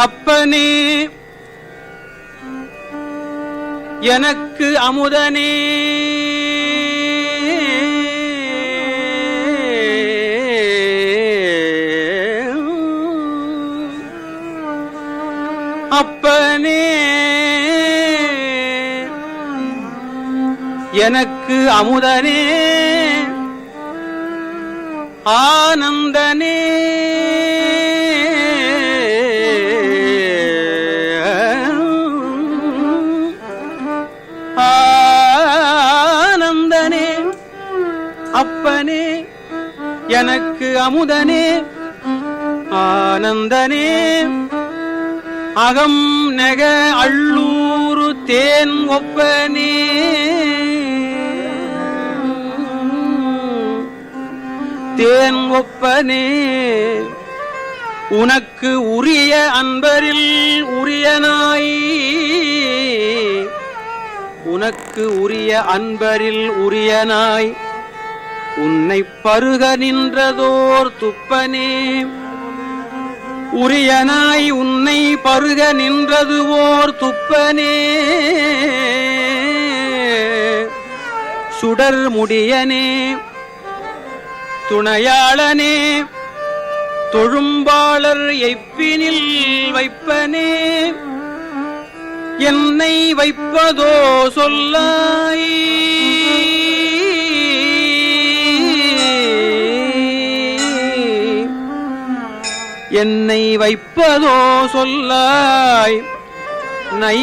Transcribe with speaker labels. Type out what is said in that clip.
Speaker 1: அப்பனே எனக்கு அமுதனே. அப்பனே எனக்கு அமுதனே. ஆனந்தனே. அப்பனே எனக்கு அமுதனே ஆனந்தனே. அகம் நெக அள்ளூரு தேன் ஒப்பனே. தேன் ஒப்பனே உனக்கு உரிய அன்பரில் உரியனாய் உனக்கு உரிய அன்பரில் உரியனாய் உன்னை பருக நின்றதோர் துப்பனே. உரியனாய் உன்னை பருக நின்றது ஓர் துப்பனே. சுடர் முடியனே துணையாளனே தொழும்பாளர் எப்பினில் வைப்பனே. என்னை வைப்பதோ சொல்லாயே. என்னை வைப்பதோ சொல்லாய். நை